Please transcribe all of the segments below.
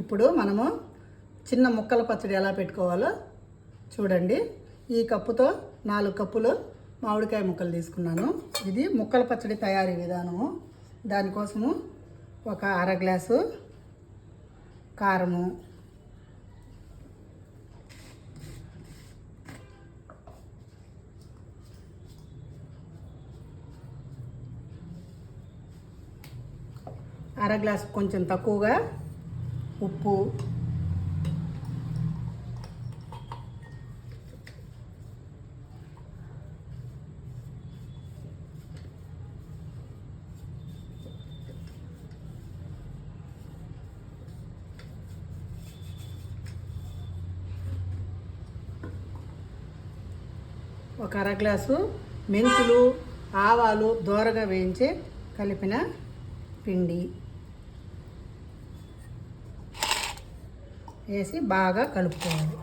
ఇప్పుడు మనము చిన్న ముక్కల పచ్చడి ఎలా పెట్టుకోవాలో చూడండి. ఈ కప్పుతో నాలుగు కప్పులు మామిడికాయ ముక్కలు తీసుకున్నాను. ఇది ముక్కల పచ్చడి తయారీ విధానము. దానికోసము ఒక అర గ్లాసు కారము అర గ్లాసు కొంచెం తక్కువగా ఉప్పు. ఒక అర గ్లాసు మెంతులు ఆవాలు దోరగా వేయించి కలిపిన పిండి. వేసి బాగా కలుపుకోవాలి.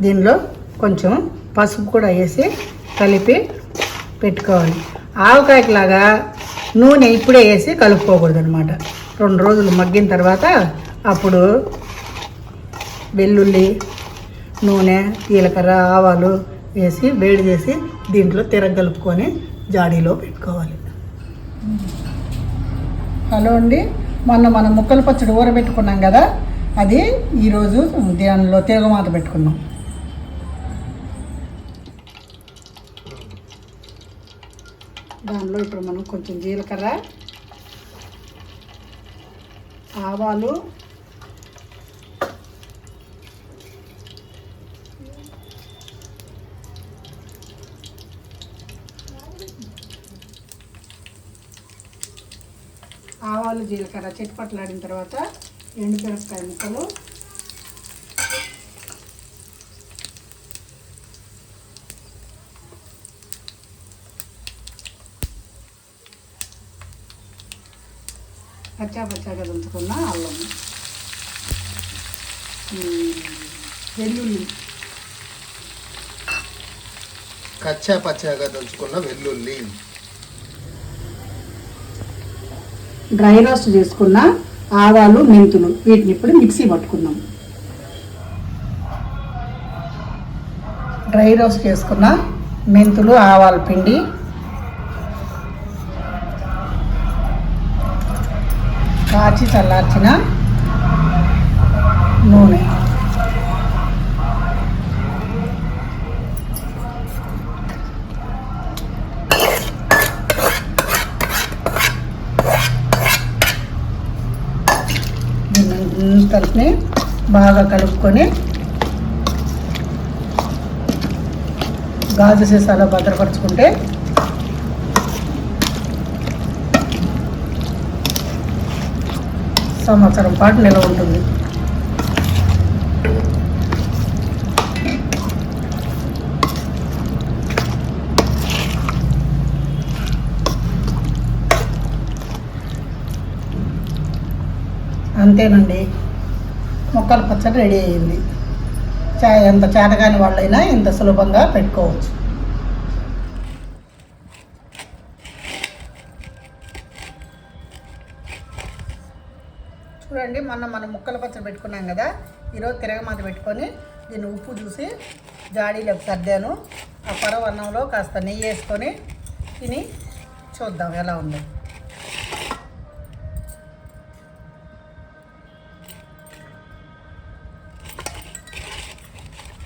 దీనిలో కొంచెం పసుపు కూడా వేసి కలిపి పెట్టుకోవాలి. ఆవకాయకులాగా నూనె ఇప్పుడే వేసి కలుపుకోకూడదు అనమాట రెండు రోజులు మగ్గిన తర్వాత అప్పుడు వెల్లుల్లి నూనె జీలకర్ర ఆవాలు వేసి వేడి చేసి దీంట్లో తిరగలుపుకొని జాడీలో పెట్టుకోవాలి. హలో అండి. మొన్న మనం ముక్కల పచ్చడి ఊరబెట్టుకున్నాం కదా? అది ఈరోజు దానిలో తిరగమాత పెట్టుకున్నాం. దానిలో ఇప్పుడు మనం కొంచెం జీలకర్ర ఆవాలు ఆవాలు జీలకర్ర చిట్పట్లాడిన తర్వాత ఎండుమిరపకాయ ముక్కలు పచ్చా పచ్చాగా దంచుకున్న అల్లం. వెల్లుల్లి. కచ్చా పచ్చాగా దంచుకున్న వెల్లుల్లి. డ్రై రోస్ట్ చేసుకున్న ఆవాలు మెంతులు వీటిని ఇప్పుడు మిక్సీ పట్టుకుందాం. డ్రై రోస్ట్ చేసుకున్న మెంతులు ఆవాల పిండి కాచి చల్లార్చిన నూనె. కలిపి బాగా కలుపుకొని గాజు సీసాలో భద్రపరుచుకుంటే సంవత్సరం పాటు నిల్వ ఉంటుంది. అంతేనండి. మొక్కల పచ్చడి రెడీ అయ్యింది. చా ఎంత చేతగాని వాళ్ళైనా ఇంత సులభంగా పెట్టుకోవచ్చు. చూడండి మొన్న మనం ముక్కల పచ్చడి పెట్టుకున్నాం కదా ఈరోజు తిరగమాత పెట్టుకొని దీన్ని ఉప్పు చూసి జాడీలోకి సర్దాను. ఆ పరవన్నంలో కాస్త నెయ్యి వేసుకొని తిని చూద్దాం ఎలా ఉందో.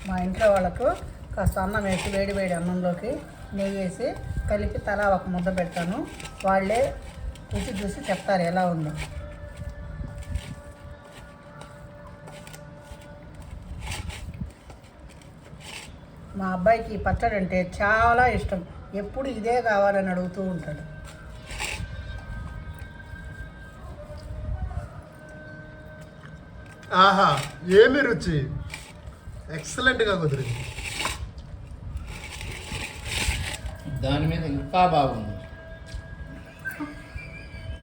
మా ఇంట్లో వాళ్ళకు కాస్త అన్నం వేసి వేడి వేడి అన్నంలోకి నెయ్యి వేసి కలిపి తలా ఒక ముద్ద పెడతాను. వాళ్ళే రుచి చూసి చెప్తారు ఎలా ఉందో. మా అబ్బాయికి పచ్చడి అంటే చాలా ఇష్టం. ఎప్పుడు ఇదే కావాలని అడుగుతూ ఉంటాడు. ఆహా ఏమి రుచి? ఎక్సలెంట్గా కుదిరింది. దాని మీద ఇంకా బాగుంది.